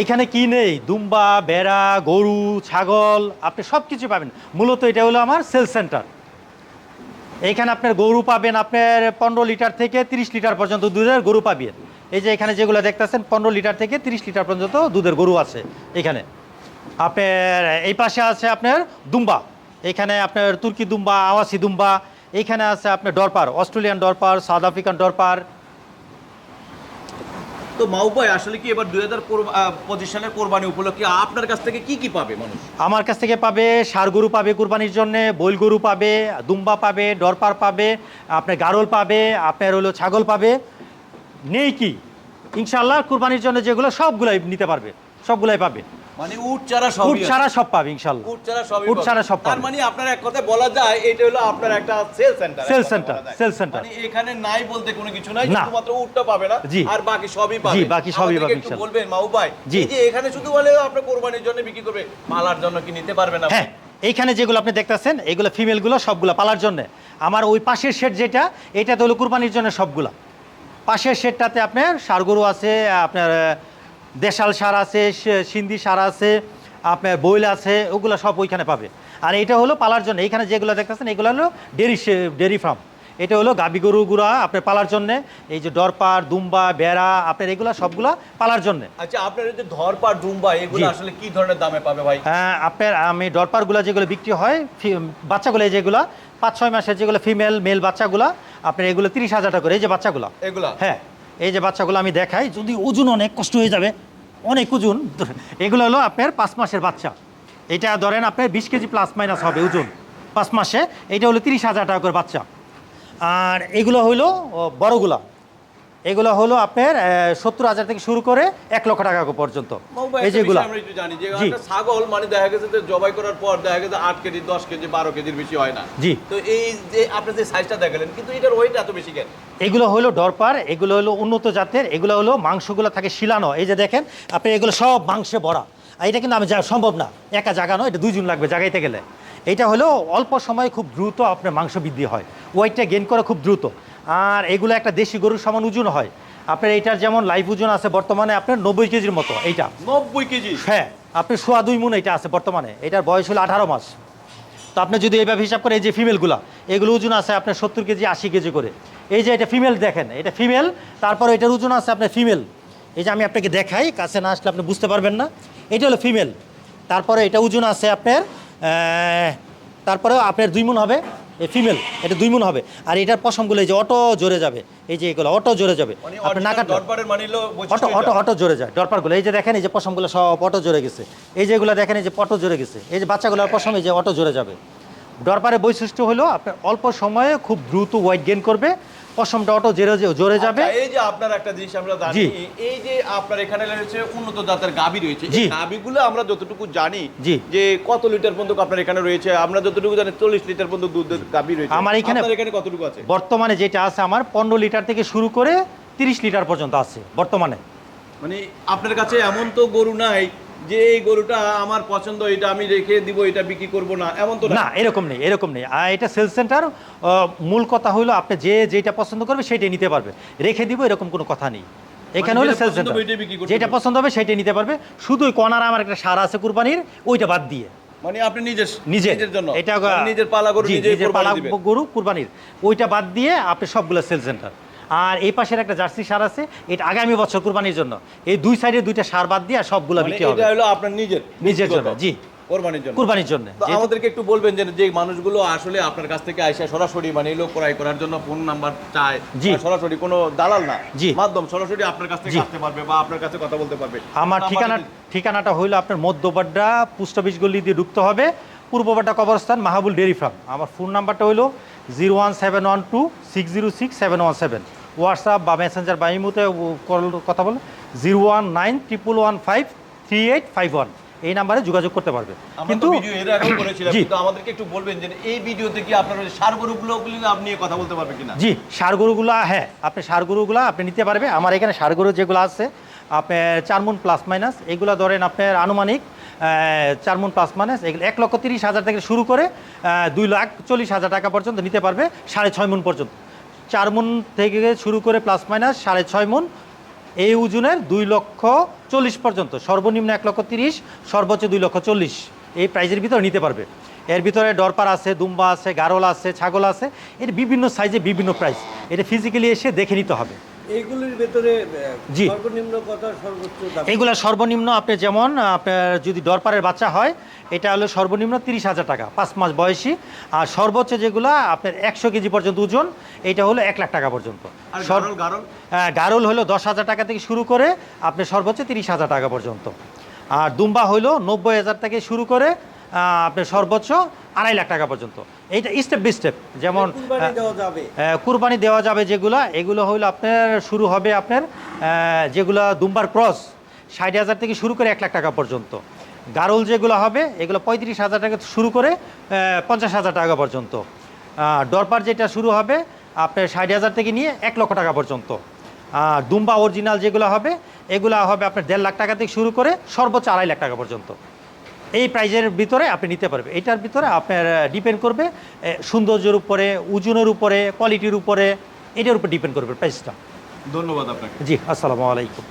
এইখানে কি নেই? দুম্বা, বেড়া, গরু, ছাগল, আপনি সব কিছু পাবেন। মূলত এটা হলো আমার সেল সেন্টার। এইখানে আপনার গরু পাবেন আপনার পনেরো লিটার থেকে তিরিশ লিটার পর্যন্ত দুধের গরু পাবেন। এই যে এখানে যেগুলো দেখতেছেন, পনেরো লিটার থেকে তিরিশ লিটার পর্যন্ত দুধের গরু আছে এখানে। আপনার এই পাশে আছে আপনার দুম্বা। এখানে আপনার তুর্কি দুম্বা, আওয়াসি দুম্বা। এইখানে আছে আপনার dorper, Australian dorper, south African dorper তো মাউবাই আসলে কি এবার দুই হাজার পঁচিশ সালের কোরবানি উপলক্ষে আপনার কাছ থেকে কি কি পাবে মানুষ? আমার কাছ থেকে পাবে ষাড় গরু পাবে কুরবানির জন্য, বইল গরু পাবে, দুম্বা পাবে, ডরপার পাবে, আপনার গারল পাবে, আপনার হলো ছাগল পাবে, নেই কি? ইনশাল্লাহ কুরবানির জন্য যেগুলো সবগুলাই নিতে পারবে, সবগুলাই পাবে। মানে উট চারা সব উট ছাড়া সব পাবে ইনশাল্লাহ। উট চারা সবই উট। ছাড়া সব তার মানে আপনার এক কথায় বলা যায় এটা হলো আপনার একটা sell centre Sell center, sell center। মানে এখানে নাই বলতে কোনো কিছু নাই শুধুমাত্র উটটা পাবে না আর বাকি সবই পাবে। জি, বাকি সবই পাবে, একটু ইনশাল্লাহ। বলবেন মাউবাই জি। এই যে এখানে শুধু বলে আপনার কোরবানির জন্য বিক্রি করবে পালার জন্য কি নিতে পারবেন না? হ্যাঁ এইখানে যেগুলো আপনি দেখতেছেন এগুলো ফিমেলগুলো সবগুলো পালার জন্য। আমার ওই পাশের শেড যেটা এটা তো হলো কুরবানির জন্য সবগুলা। পাশের শেডটাতে আপনার সার গরু আছে আপনার দেশাল সার আছে সিন্ধি সার আছে আপনার বইল আছে ওগুলো সব ওইখানে পাবে। আর এটা হলো পালার জন্য। এইখানে যেগুলো দেখতেছেন এগুলো হলো ডেরি ডেরি ফার্ম। এটা হলো গাবি গরুগুলা আপনার পালার জন্য। এই যে ডরপার দুম্বা বেড়া আপনার এগুলো সবগুলা পালার জন্য। আচ্ছা আপনার যে ধরপার দুম্বা এগুলো আসলে কি ধরনের দামে পাবে ভাই? হ্যাঁ আপনার আমি ডরপারগুলো যেগুলো বিক্রি হয় বাচ্চাগুলো এই যেগুলো পাঁচ ছয় মাসের যেগুলো ফিমেল মেল বাচ্চাগুলো আপনার এগুলো তিরিশ হাজার টাকা করে এই যে বাচ্চাগুলো। এগুলো? হ্যাঁ। এই যে বাচ্চাগুলো আমি দেখাই, যদি ওজন অনেক কষ্ট হয়ে যাবে, অনেক ওজন, এগুলো হলো আপনার পাঁচ মাসের বাচ্চা। এটা ধরেন আপনার বিশ কেজি প্লাস মাইনাস হবে ওজন। পাঁচ মাসে, এটা হলো তিরিশ হাজার টাকা করে বাচ্চা। আর এগুলো হলো বড়গুলা। এগুলো হলো আপনার সত্তর হাজার থেকে শুরু করে এক লক্ষ টাকা পর্যন্ত। এই যেগুলো। আমরা একটু জানি যে ছাগল মানে দেখা গেছে যে জবাই করার পর দেখা গেছে আট কেজি দশ কেজি বারো কেজির বেশি হয় না। জি। তো এই যে আপনি যে সাইজটা দেখালেন কিন্তু এটার ওয়েট এত বেশি কেন? এগুলো হলো ডরপার এগুলো হলো উন্নত জাতের এগুলো হলো মাংসগুলো থাকে শিলানো। এই যে দেখেন আপনি এগুলো সব মাংসে ভরা। এটা কিন্তু আমি সম্ভব না। একা জাগানো এটা দুইজন লাগবে জাগাইতে গেলে। এটা হলো অল্প সময়ে খুব দ্রুত আপনার মাংস বৃদ্ধি হয়। ওয়েটটা গেন করা খুব দ্রুত। আর এগুলো একটা দেশি গরুর সমান ওজন হয়। আপনার এইটার যেমন লাইভ ওজন আছে বর্তমানে আপনার নব্বই কেজির মতো এইটা। নব্বই কেজি? হ্যাঁ আপনি সোয়া দুই মুন এটা আছে বর্তমানে এটার বয়স হলো আঠারো মাস। তো আপনি যদি এইভাবে হিসাব করে এই যে ফিমেলগুলা এগুলো ওজন আছে আপনার সত্তর কেজি আশি কেজি করে। এই যে এটা ফিমেল দেখেন এটা ফিমেল তারপর এটার ওজন আছে আপনার ফিমেল এই যে আমি আপনাকে দেখাই কাছে না আসলে আপনি বুঝতে পারবেন না। এটা হলো ফিমেল তারপরে এটা ওজন আছে আপনার আহ, তারপরে আপনার দুই মুন হবে। এই ফিমেল এটা দুই মন হবে। আর এটার পশমগুলো এই যে অটো জোরে যাবে। এই যে এগুলো অটো জোরে যাবে। আপনি না কাটলে দরবারের মানে অটো অটো অটো জোরে যায় ডরপারগুলো এই যে দেখেন এই যে পশমগুলো সব অটো জোরে গেছে। এই যে এগুলো দেখেন এই যে অটো জোরে গেছে। এই যে বাচ্চাগুলোর পশম এই যে অটো জোরে যাবে। ডরপারের বৈশিষ্ট্য হলো আপনার অল্প সময়ে খুব দ্রুত ওয়েট গেন করবে। পশমটা অটো জোরে জোরে যাবে। আচ্ছা, এই যে আপনার একটা জিনিস আমরা জানি এই যে আপনার এখানে রয়েছে উন্নত জাতের গাবি রয়েছে। এই গাবিগুলো আমরা যতটুকু জানি। যে কত লিটার পর্যন্ত আপনার এখানে রয়েছে আমরা যতটুকু জানি চল্লিশ লিটার পর্যন্ত দুধের গাবি রয়েছে। আমার এখানে- আপনার এখানে কতটুকু আছে? বর্তমানে যেটা আছে আমার পনেরো লিটার থেকে শুরু করে তিরিশ লিটার পর্যন্ত আছে বর্তমানে। মানে আপনার কাছে এমন তো গরু নাই যে এই গরুটা আমার পছন্দ এটা আমি রেখে দিব এটা বিক্রি করব না এমন তো না। এরকম নেই এরকম নেই। আর এটা সেল সেন্টার মূল কথা হলো আপনি যে যেটা পছন্দ করবে সেটাই নিতে পারবে। রেখে দিব এরকম কোনো কথা নেই। এখানে মানে হলো যেটা সেল সেন্টার যেটা পছন্দ হবে সেটাই নিতে পারবে। শুধু ওই কর্নার আমার একটা সার আছে কুরবানির ওইটা বাদ দিয়ে। মানে আপনি নিজের নিজে। নিজের জন্য। এটা মানে নিজের পালা গরু নিজের পালা গরু কুরবানির। ওইটা বাদ দিয়ে আপনি সবগুলো সেল সেন্টার আর এই পাশের একটা জার্সি সার আছে এটা আগামী বছর কুরবানির জন্য। এই দুই সাইডে দুইটা সার বাদ দিয়ে সবগুলো মানে বিক্রি হবে। এটা হলো আপনার নিজের নিজের জন্য, জি। কোরবানির জন্য। কুরবানির জন্য আমাদেরকে একটু বলবেন যে যে মানুষগুলো আসলে আপনার কাছ থেকে আইসা সরাসরি মানে এলো ক্রয় করার জন্য ফোন নাম্বার চায় জি। সরাসরি কোনো দালাল না জি। মাধ্যম সরাসরি আপনার কাছ থেকে আসতে পারবে বা আপনার কাছে কথা বলতে পারবে। আমার ঠিকানা ঠিকানাটা হইল আপনার মধ্যবাড্ডা পোস্ট অফিস গলি দিয়ে ঢুকতে হবে পূর্ববাড্ডা কবরস্থান মাহাবুল ডেরি ফার্ম। আমার ফোন নাম্বারটা হইল zero one seven one two six zero six seven one seven. WhatsApp বা মেসেঞ্জার বা ইমুতে কথা বলে zero one nine triple one five three eight five one এই নাম্বারে যোগাযোগ করতে পারবে। কিন্তু ভিডিও এর আগেও করেছিলাম কিন্তু আমাদেরকে একটু বলবেন যে এই ভিডিওতে কি আপনার সার গরুগুলো আপনি কথা বলতে পারবেন কিনা? জি সার গরুগুলা হ্যাঁ আপনি সার গরুগুলা আপনি নিতে পারবে। আমার এখানে সার গরু যেগুলো আছে আপনার চার মন প্লাস মাইনাস এগুলো ধরেন আপনার আনুমানিক আহ, চার মন প্লাস মাইনাস এগুলো এক লক্ষ তিরিশ হাজার থেকে শুরু করে দুই লাখ চল্লিশ হাজার টাকা পর্যন্ত নিতে পারবে সাড়ে ছয় মন পর্যন্ত। চার মন থেকে শুরু করে প্লাস মাইনাস সাড়ে ছয় মন। এই ওজনের দুই লক্ষ চল্লিশ পর্যন্ত, সর্বনিম্ন এক লক্ষ তিরিশ, সর্বোচ্চ দুই লক্ষ চল্লিশ। এই প্রাইজের ভিতরে নিতে পারবে। এর ভিতরে ডরপার আছে, দুম্বা আছে, গারল আছে, ছাগল আছে। এর বিভিন্ন সাইজে বিভিন্ন প্রাইস। এটা ফিজিক্যালি এসে দেখে নিতে হবে। এইগুলির ভেতরে জি। সর্বনিম্ন কত সর্বোচ্চ দাম? এইগুলা সর্বনিম্ন আপনি যেমন আপনার যদি ডরপারের বাচ্চা হয় এটা হলো সর্বনিম্ন তিরিশ হাজার টাকা পাঁচ মাস বয়সী। আর সর্বোচ্চ যেগুলা আপনার একশো কেজি পর্যন্ত ওজন এটা হলো এক লাখ টাকা পর্যন্ত। গারল গারল? হ্যাঁ, গারল হলো দশ হাজার টাকা থেকে শুরু করে আপনি সর্বোচ্চ তিরিশ হাজার টাকা পর্যন্ত। আর দুম্বা হইল নব্বই হাজার থেকে শুরু করে আপনার সর্বোচ্চ আড়াই লাখ টাকা পর্যন্ত। এইটা স্টেপ বাই স্টেপ যেমন কুরবানি দেওয়া যাবে। আহ, কুরবানি দেওয়া যাবে যেগুলো এগুলো হইল আপনার শুরু হবে আপনার যেগুলো দুম্বার ক্রস ষাট হাজার থেকে শুরু করে এক লাখ টাকা পর্যন্ত। গারল যেগুলো হবে এগুলো পঁয়ত্রিশ হাজার টাকা শুরু করে পঞ্চাশ হাজার টাকা পর্যন্ত। ডরপার যেটা শুরু হবে আপনার ষাট হাজার থেকে নিয়ে এক লক্ষ টাকা পর্যন্ত। দুম্বা অরিজিনাল যেগুলো হবে এগুলো হবে আপনার দেড় লাখ টাকা থেকে শুরু করে সর্বোচ্চ আড়াই লাখ টাকা পর্যন্ত। এই প্রাইজের ভিতরে আপনি নিতে পারবে। এটার ভিতরে আপনার ডিপেন্ড করবে সৌন্দর্যের উপরে ওজনের উপরে কোয়ালিটির উপরে এটার উপর ডিপেন্ড করবে প্রাইসটা। ধন্যবাদ আপনাকে। জি আসসালামু আলাইকুম।